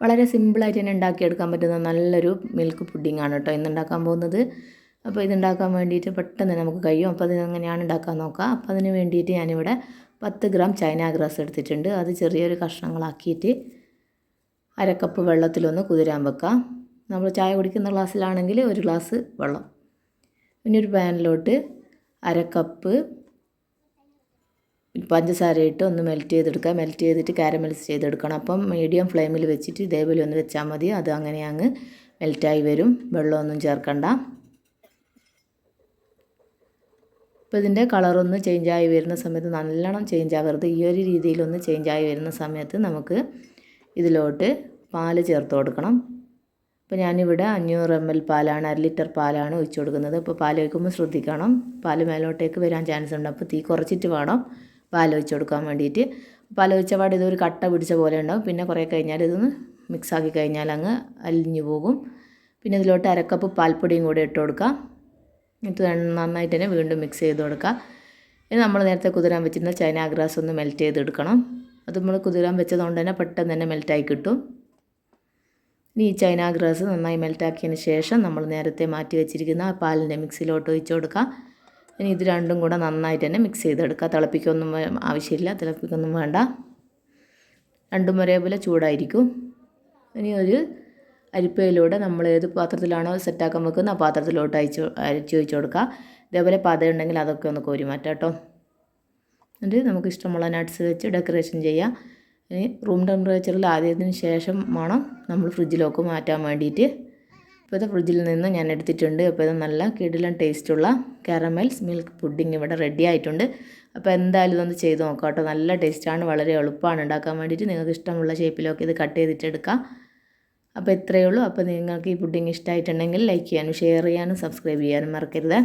വളരെ സിമ്പിളായിട്ട് തന്നെ ഉണ്ടാക്കിയെടുക്കാൻ പറ്റുന്ന നല്ലൊരു മിൽക്ക് പുഡിങ്ങാണ് കേട്ടോ ഇന്നുണ്ടാക്കാൻ പോകുന്നത്. അപ്പോൾ ഇതുണ്ടാക്കാൻ വേണ്ടിയിട്ട് പെട്ടെന്ന് നമുക്ക് കഴിയും. അപ്പോൾ അത് എങ്ങനെയാണ് ഉണ്ടാക്കാൻ നോക്കാം. അപ്പോൾ അതിന് വേണ്ടിയിട്ട് ഞാനിവിടെ പത്ത് ഗ്രാം ചൈന ഗ്രാസ് എടുത്തിട്ടുണ്ട്. അത് ചെറിയൊരു കഷ്ണങ്ങളാക്കിയിട്ട് അരക്കപ്പ് വെള്ളത്തിലൊന്ന് കുതിരാൻ വെക്കാം. നമ്മൾ ചായ കുടിക്കുന്ന ഗ്ലാസ്സിലാണെങ്കിൽ ഒരു ഗ്ലാസ് വെള്ളം. പിന്നെ ഒരു പാനിലോട്ട് അരക്കപ്പ് പഞ്ചസാര ഇട്ട് ഒന്ന് മെൽറ്റ് ചെയ്തെടുക്കുക. മെൽറ്റ് ചെയ്തിട്ട് കാരമൽസ് ചെയ്തെടുക്കണം. അപ്പം മീഡിയം ഫ്ലെയിമിൽ വെച്ചിട്ട് ഇതേപോലെ ഒന്ന് വെച്ചാൽ മതി. അത് അങ്ങനെ അങ്ങ് മെൽറ്റായി വരും. വെള്ളമൊന്നും ചേർക്കണ്ട. അപ്പോൾ ഇതിന്റെ കളറൊന്ന് ചേഞ്ചായി വരുന്ന സമയത്ത് നല്ലോണം ചേഞ്ച് ആവരുത്. ഈ ഒരു രീതിയിലൊന്ന് ചേഞ്ചായി വരുന്ന സമയത്ത് നമുക്ക് ഇതിലോട്ട് പാൽ ചേർത്ത് കൊടുക്കണം. അപ്പോൾ ഞാനിവിടെ അഞ്ഞൂറ് എം എൽ പാലാണ് അര ലിറ്റർ പാലാണ് ഒഴിച്ചു കൊടുക്കുന്നത്. അപ്പോൾ പാൽ ഒഴിക്കുമ്പോൾ ശ്രദ്ധിക്കണം. പാൽ മേലോട്ടേക്ക് വരാൻ ചാൻസ് ഉണ്ട്. അപ്പോൾ തീ കുറച്ചിട്ട് വേണം. പാൽ ഒഴിച്ച് കൊടുക്കാൻ വേണ്ടിയിട്ട്. പാൽ പാട് ഇതൊരു കട്ട പിടിച്ച പോലെ ഉണ്ടാവും. പിന്നെ കുറേ കഴിഞ്ഞാൽ ഇതൊന്ന് മിക്സാക്കി കഴിഞ്ഞാൽ അങ്ങ് അലിഞ്ഞു പോകും. പിന്നെ ഇതിലോട്ട് അരക്കപ്പ് പാൽപ്പൊടിയും കൂടെ ഇട്ട് കൊടുക്കാം എന്നിട്ട് നന്നായിട്ട് തന്നെ വീണ്ടും മിക്സ് ചെയ്ത് കൊടുക്കുക. ഇനി നമ്മൾ നേരത്തെ കുതിരാൻ വെച്ചിരുന്ന ചൈന ഗ്രാസ് ഒന്ന് മെൽറ്റ് ചെയ്തെടുക്കണം. അത് നമ്മൾ കുതിരാൻ വെച്ചതുകൊണ്ട് തന്നെ പെട്ടെന്ന് തന്നെ മെൽറ്റായി കിട്ടും. ഇനി ഈ ചൈന ഗ്രാസ് നന്നായി മെൽറ്റാക്കിയതിന് ശേഷം നമ്മൾ നേരത്തെ മാറ്റി വെച്ചിരിക്കുന്ന പാലിന്റെ മിക്സിയിലോട്ട് ഒഴിച്ച് കൊടുക്കുക. ഇനി ഇത് രണ്ടും കൂടെ നന്നായിട്ട് തന്നെ മിക്സ് ചെയ്തെടുക്കുക. തിളപ്പിക്കൊന്നും ആവശ്യമില്ല. തിളപ്പിക്കൊന്നും വേണ്ട. രണ്ടും ഒരേപോലെ ചൂടായിരിക്കും. ഇനി ഒരു അരിപ്പയിലൂടെ നമ്മൾ ഏത് പാത്രത്തിലാണോ സെറ്റാക്കാൻ വെക്കുന്നത് ആ പാത്രത്തിലോട്ട് അയച്ച് അരച്ച് വെച്ച് കൊടുക്കുക. ഇതേപോലെ പത ഉണ്ടെങ്കിൽ അതൊക്കെ ഒന്ന് കോരി മാറ്റാം കേട്ടോ. എന്നിട്ട് നമുക്ക് ഇഷ്ടമുള്ള നട്ട്സ് വെച്ച് ഡെക്കറേഷൻ ചെയ്യാം. ഇനി റൂം ടെമ്പറേച്ചറിൽ ആദ്യത്തിന് ശേഷം വേണം നമ്മൾ ഫ്രിഡ്ജിലേക്ക് മാറ്റാൻ വേണ്ടിയിട്ട്. ഇപ്പോൾ ഇത് ഫ്രിഡ്ജിൽ നിന്ന് ഞാൻ എടുത്തിട്ടുണ്ട്. അപ്പോൾ ഇത് നല്ല കിടിലൻ ടേസ്റ്റുള്ള കാരമൽസ് മിൽക്ക് പുഡിംഗ് ഇവിടെ റെഡി ആയിട്ടുണ്ട്. അപ്പോൾ എന്തായാലും ഇതൊന്ന് ചെയ്ത് നോക്കാം കേട്ടോ. നല്ല ടേസ്റ്റാണ് വളരെ എളുപ്പമാണ് ഉണ്ടാക്കാൻ വേണ്ടിയിട്ട്. നിങ്ങൾക്ക് ഇഷ്ടമുള്ള ഷേപ്പിലൊക്കെ ഇത് കട്ട് ചെയ്തിട്ട് എടുക്കാം. അപ്പോൾ ഇത്രയേ ഉള്ളൂ. അപ്പോൾ നിങ്ങൾക്ക് ഈ പുഡിംഗ് ഇഷ്ടമായിട്ടുണ്ടെങ്കിൽ ലൈക്ക് ചെയ്യാനും ഷെയർ ചെയ്യാനും സബ്സ്ക്രൈബ് ചെയ്യാനും മറക്കരുത്.